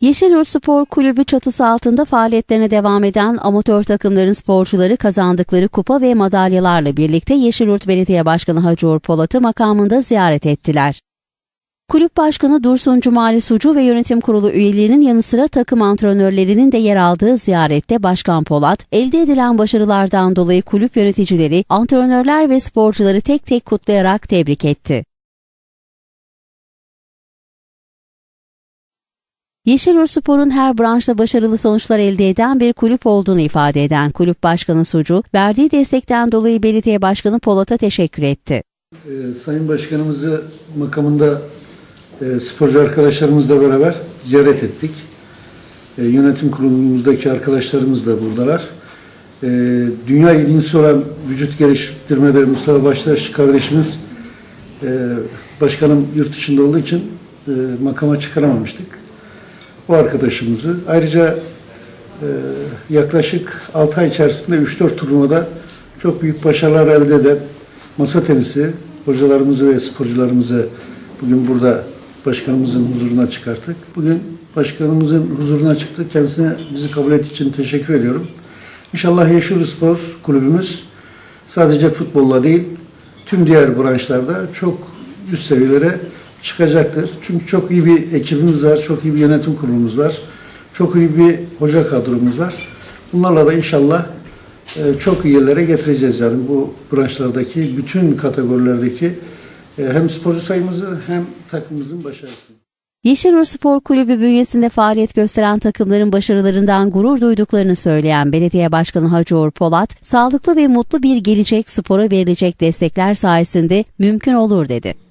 Yeşilyurt Spor Kulübü çatısı altında faaliyetlerine devam eden amatör takımların sporcuları kazandıkları kupa ve madalyalarla birlikte Yeşilyurt Belediye Başkanı Hacı Polat'ı makamında ziyaret ettiler. Kulüp Başkanı Dursun Cumali Sucu ve yönetim kurulu üyelerinin yanı sıra takım antrenörlerinin de yer aldığı ziyarette Başkan Polat, elde edilen başarılardan dolayı kulüp yöneticileri, antrenörler ve sporcuları tek tek kutlayarak tebrik etti. Yeşilyurt Spor'un her branşta başarılı sonuçlar elde eden bir kulüp olduğunu ifade eden Kulüp Başkanı Sucu, verdiği destekten dolayı Belediye Başkanı Polat'a teşekkür etti. Ee, Sayın Başkanımızı makamında e, sporcu arkadaşlarımızla beraber ziyaret ettik. E, yönetim kurulumuzdaki arkadaşlarımız da buradalar. E, dünya yedincisi olan vücut geliştirmede Mustafa Baştaş kardeşimiz e, başkanım yurt dışında olduğu için e, makama çıkaramamıştık. O arkadaşımızı ayrıca e, yaklaşık 6 ay içerisinde 3-4 turnuvada çok büyük başarılar elde eden masa tenisi hocalarımızı ve sporcularımızı bugün burada başkanımızın huzuruna çıkarttık. Bugün başkanımızın huzuruna çıktık. Kendisine bizi kabul ettiği için teşekkür ediyorum. İnşallah Yeşil Spor kulübümüz sadece futbolla değil tüm diğer branşlarda çok üst seviyelere çıkacaktır. Çünkü çok iyi bir ekibimiz var, çok iyi bir yönetim kurulumuz var, çok iyi bir hoca kadromuz var. Bunlarla da inşallah e, çok iyi yerlere getireceğiz yani bu branşlardaki bütün kategorilerdeki e, hem sporcu sayımızı hem takımımızın başarısını. Yeşilyurt Spor Kulübü bünyesinde faaliyet gösteren takımların başarılarından gurur duyduklarını söyleyen Belediye Başkanı Hacı Uğur Polat, sağlıklı ve mutlu bir gelecek spora verilecek destekler sayesinde mümkün olur dedi.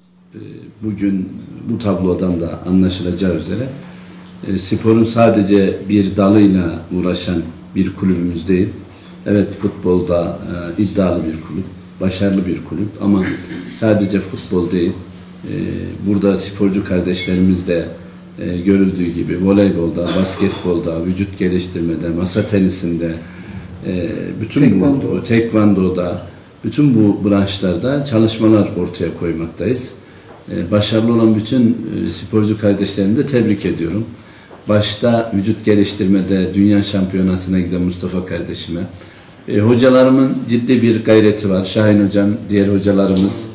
Bugün bu tablodan da anlaşılacağı üzere e, sporun sadece bir dalıyla uğraşan bir kulübümüz değil. Evet futbolda e, iddialı bir kulüp, başarılı bir kulüp ama sadece futbol değil. E, burada sporcu kardeşlerimiz de görüldüğü gibi voleybolda, basketbolda, vücut geliştirmede, masa tenisinde, bütün Tekvando. bu tekvandoda, bütün bu branşlarda çalışmalar ortaya koymaktayız. E, başarılı olan bütün e, sporcu kardeşlerimi de tebrik ediyorum. Başta vücut geliştirmede dünya şampiyonasına giden Mustafa kardeşime, e, hocalarımın ciddi bir gayreti var. Şahin hocam, diğer hocalarımız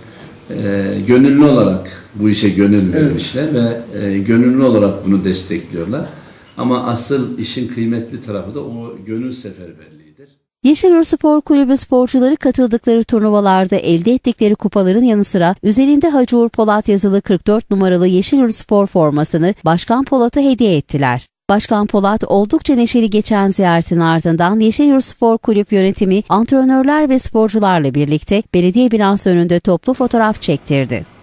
e, gönüllü olarak bu işe gönül vermişler ve e, gönüllü olarak bunu destekliyorlar. Ama asıl işin kıymetli tarafı da o gönül seferberliğidir. Yeşilyurt Spor Kulübü sporcuları katıldıkları turnuvalarda elde ettikleri kupaların yanı sıra üzerinde Hacı Uğur Polat yazılı 44 numaralı Yeşilyurt Spor formasını Başkan Polat'a hediye ettiler. Başkan Polat oldukça neşeli geçen ziyaretin ardından Yeşilyurt Spor Kulüp yönetimi, antrenörler ve sporcularla birlikte belediye binası önünde toplu fotoğraf çektirdi.